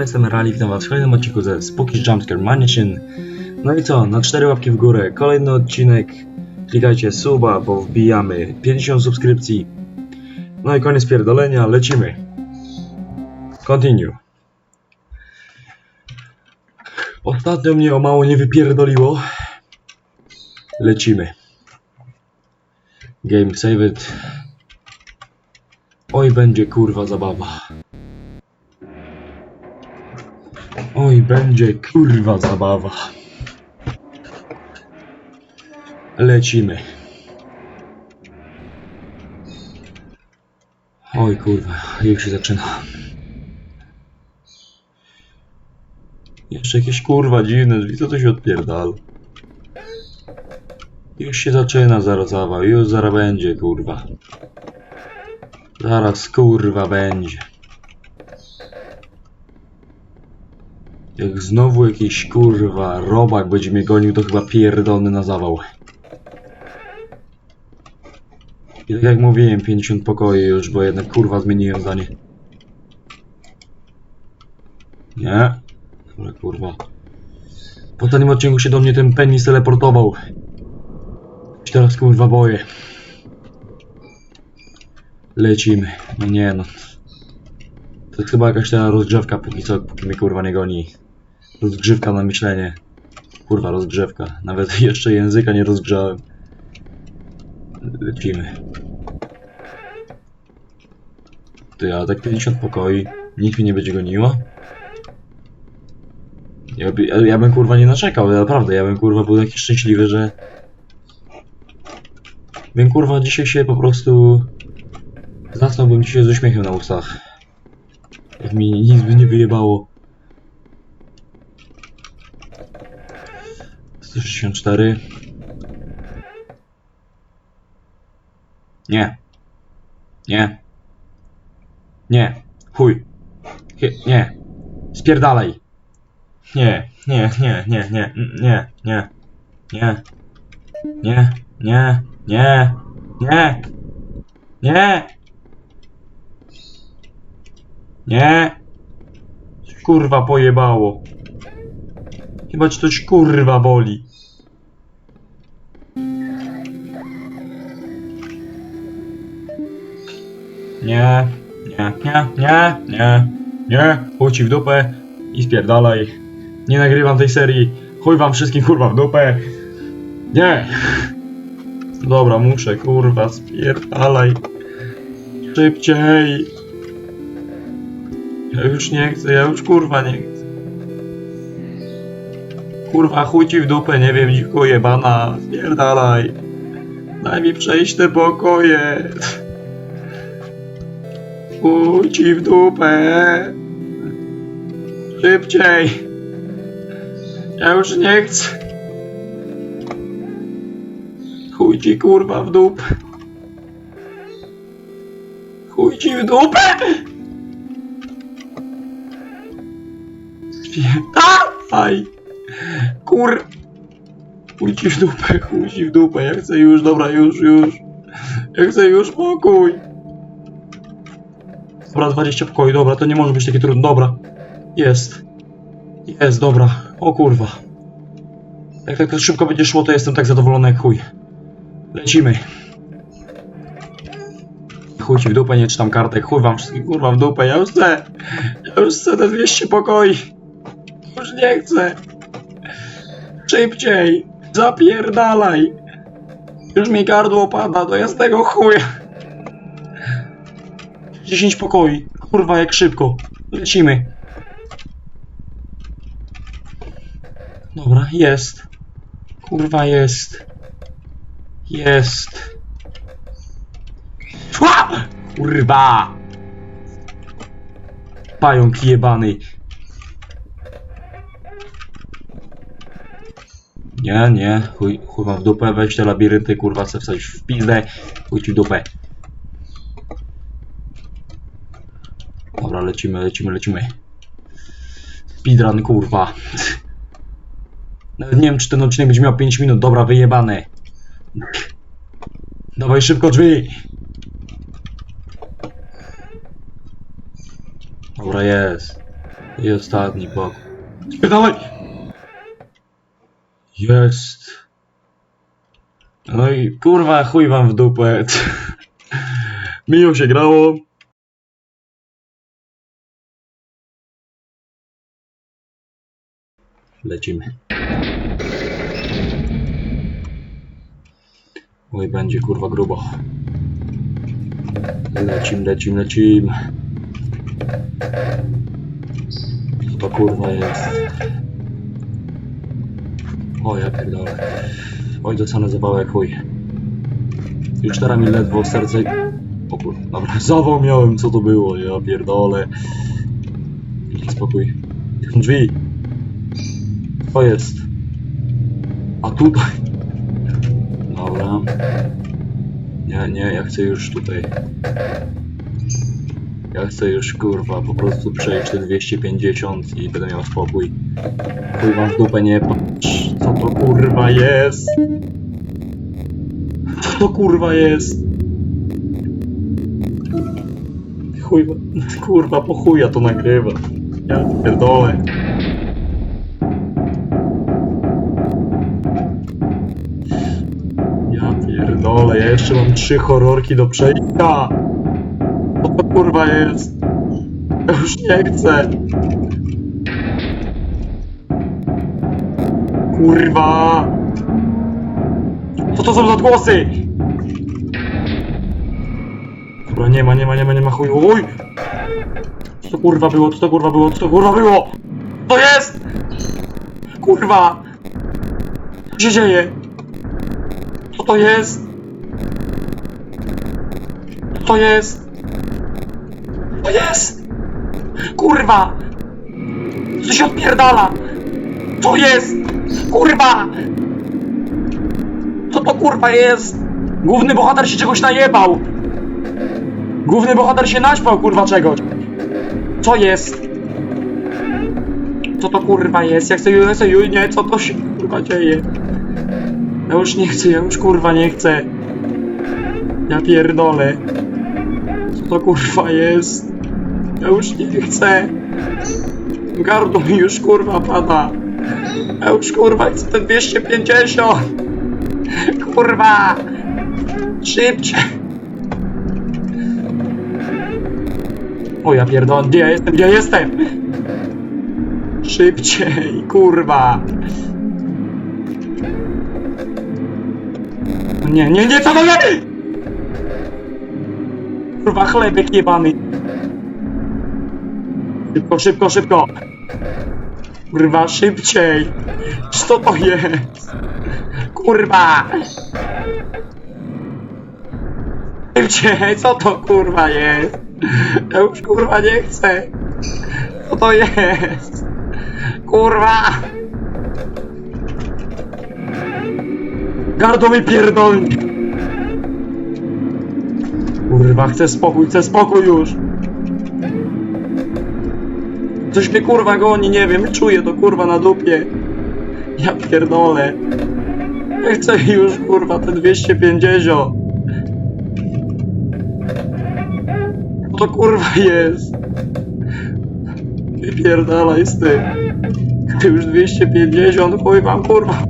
Jestem Rally, witam was w kolejnym odcinku ze Spooky Jumpscare Mansion. No i co, na cztery łapki w górę, kolejny odcinek. Klikajcie suba, bo wbijamy 50 subskrypcji. No i koniec pierdolenia, lecimy. Continue. Ostatnio mnie o mało nie wypierdoliło. Lecimy. Game save it. Oj, będzie kurwa zabawa. Oj, będzie kurwa zabawa. Lecimy. Oj kurwa, już się zaczyna. Jeszcze jakieś kurwa dziwne drzwi, co to się odpierdal? Już się zaczyna zaraz zabawa, już zaraz będzie kurwa. Zaraz kurwa będzie. Jak znowu jakiś kurwa robak będzie mnie gonił, to chyba pierdolny na zawał. I tak jak mówiłem, 50 pokoi już, bo jednak kurwa zmieniłem zdanie. Nie? Ale kurwa. Po tym odcinku się do mnie ten penis teleportował. Się teraz kurwa boję. Lecimy. No nie no. To chyba jakaś ta rozgrzewka póki co, póki mnie kurwa nie goni. Rozgrzewka na myślenie. Kurwa, rozgrzewka. Nawet jeszcze języka nie rozgrzałem. Lecimy. Ty, a tak 50 pokoi. Nikt mnie nie będzie goniło. Ja, ja, ja bym kurwa nie naczekał, naprawdę. Ja bym kurwa był taki szczęśliwy, że... Bym kurwa dzisiaj się po prostu... Zasnąłbym dzisiaj z uśmiechem na ustach. Jak mi nic by nie wyjebało. 164. Nie. Nie. Nie. Chuj. Nie. Spierdalaj. Nie. Nie, nie, nie, nie, nie, nie. Nie. Nie, nie, nie, nie. Nie. Nie. Kurwa pojebało. Chyba ci coś kurwa boli. Nie, nie, nie, nie, nie, nie, chuj ci w dupę i spierdalaj. Nie nagrywam tej serii. Chuj wam wszystkim kurwa w dupę. Nie. Dobra, muszę kurwa, spierdalaj. Szybciej. Ja już nie chcę, ja już kurwa nie chcę. Kurwa, chuj ci w dupę, nie wiem, dziwko jebana, spierdalaj. Daj mi przejść te pokoje. Chuj ci w dupę. Szybciej. Ja już nie chcę. Chuj ci kurwa w dupę. Chuj ci w dupę. Spierdalaj. Kur... Chuj ci w dupę, chuj ci w dupę, ja chcę już, dobra, już, już. Ja chcę już pokój. Dobra, 20 pokoi, dobra, to nie może być takie trudne, dobra. Jest. Jest, dobra. O kurwa. Jak tak szybko będzie szło, to jestem tak zadowolony jak chuj. Lecimy. Chuj ci w dupę, nie czytam kartek, chuj wam wszystkim kurwa w dupę, ja już chcę. Ja już chcę te 200 pokoi. Już nie chcę. Szybciej! Zapierdalaj! Już mi gardło pada do jasnego chuja! 10 pokoi. Kurwa, jak szybko. Lecimy. Dobra, jest. Kurwa, jest. Jest. Szła! Kurwa! Pająk jebany. Nie, nie, chuj, chuj w dupę, weź te labirynty, kurwa, chcę wstać w pizdę, chuj ci w dupę. Dobra, lecimy, lecimy, lecimy. Speedrun, kurwa. Nawet nie wiem, czy ten odcinek będzie miał 5 minut, dobra, wyjebane. Dawaj szybko drzwi. Dobra, jest. I ostatni pokój. Spierdalaj! Jest. No i kurwa, chuj wam w dupę. Miło się grało. Lecimy. Oj, będzie kurwa grubo. Lecim, lecim, lecim. Co to kurwa jest? O ja pierdolę. Oj, dostanę zawałek, chuj. Już teraz mi ledwo serce... O kurwa, dobra, zawał miałem, co to było, ja pierdolę. Spokój. Drzwi. To jest. A tutaj. Dobra. Nie, nie, ja chcę już tutaj. Ja chcę już kurwa po prostu przejść te 250 i będę miał spokój. Kurwa w dupę nie patrz. Co to kurwa jest? Co to kurwa jest? Chuj, kurwa po chuja to nagrywa. Ja pierdolę. Ja jeszcze mam trzy horrorki do przejścia. Co to kurwa jest? Ja już nie chcę. Kurwa! Co to są za głosy? Dobra, nie ma, nie ma, nie ma, nie ma chuj. Uj! Co to kurwa było? Co to kurwa było? Co to kurwa było? To jest! Kurwa! Co się dzieje? Co to jest? To jest? To jest? Kurwa! Co się odpierdala? Co jest? Kurwa! Co to kurwa jest? Główny bohater się czegoś najebał! Główny bohater się naćpał kurwa czegoś! Co jest? Co to kurwa jest? Jak chcę, ja chcę, nie, co to się kurwa dzieje? Ja już nie chcę, ja już kurwa nie chcę. Ja pierdolę. To kurwa jest? Ja już nie chcę. Gardło mi już kurwa pada. Ja już kurwa chcę te 250. Kurwa. Szybciej. O ja pierdolę, gdzie ja jestem, gdzie ja jestem? Szybciej, kurwa. Nie, nie, nie, co jest? Kurwa, chlebek jebany. Szybko, szybko, szybko. Kurwa, szybciej. Co to jest? Kurwa. Szybciej, co to kurwa jest? Ja już kurwa nie chcę. Co to jest? Kurwa. Gardło mi pierdolni. Kurwa, chcę spokój, chcę spokój już. Coś mnie kurwa goni, nie wiem, czuję to kurwa na dupie. Ja pierdolę. Ja chcę już kurwa te 250. Co to kurwa jest? Wypierdalaj z tym. Ty już 250, chuj mam kurwa.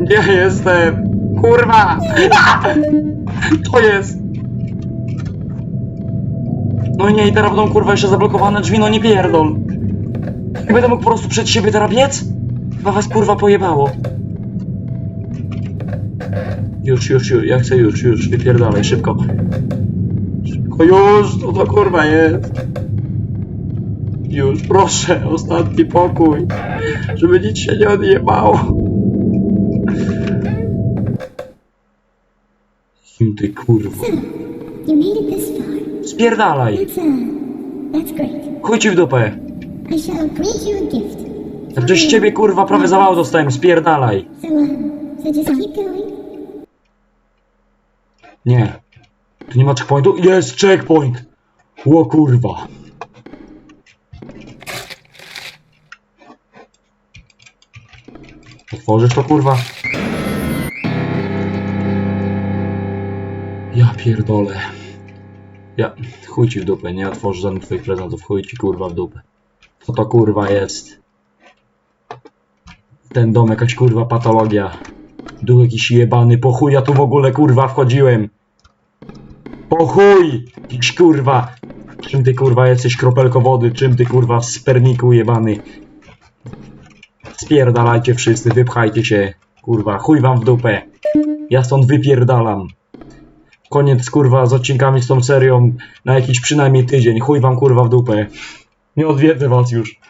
Gdzie jestem? Kurwa! To jest! No nie, i teraz będą kurwa jeszcze zablokowane drzwi, no nie pierdol. I będę mógł po prostu przed siebie teraz biec? Chyba was kurwa pojebało. Już, już, już, ja chcę już, już, wypierdalaj, szybko. Szybko, już, co to kurwa jest? Już, proszę, ostatni pokój. Żeby nic się nie odjebało. Kim ty kurwa? You made it this far. Spierdalaj! That's uh, that's great. Chuj ci w dupę! I shall grant you a gift. Ja Przecież ciebie kurwa prawie zawał dostałem, spierdalaj! So um, so just keep going. Nie. Tu nie ma checkpointu? Jest checkpoint! Ło kurwa. Otworzysz to kurwa? Ja pierdolę. Ja, chuj ci w dupę, nie otworzę żadnych twoich prezentów, chuj ci kurwa w dupę. Co to kurwa jest? Ten dom jakaś kurwa patologia. Duch jakiś jebany, po chuj ja tu w ogóle kurwa wchodziłem. Po chuj! Jakiś kurwa. Czym ty kurwa jesteś kropelko wody, czym ty kurwa w sperniku jebany. Spierdalajcie wszyscy, wypchajcie się. Kurwa, chuj wam w dupę. Ja stąd wypierdalam. Koniec kurwa z odcinkami z tą serią na jakiś przynajmniej tydzień. Chuj wam kurwa w dupę. Nie odwiedzę was już.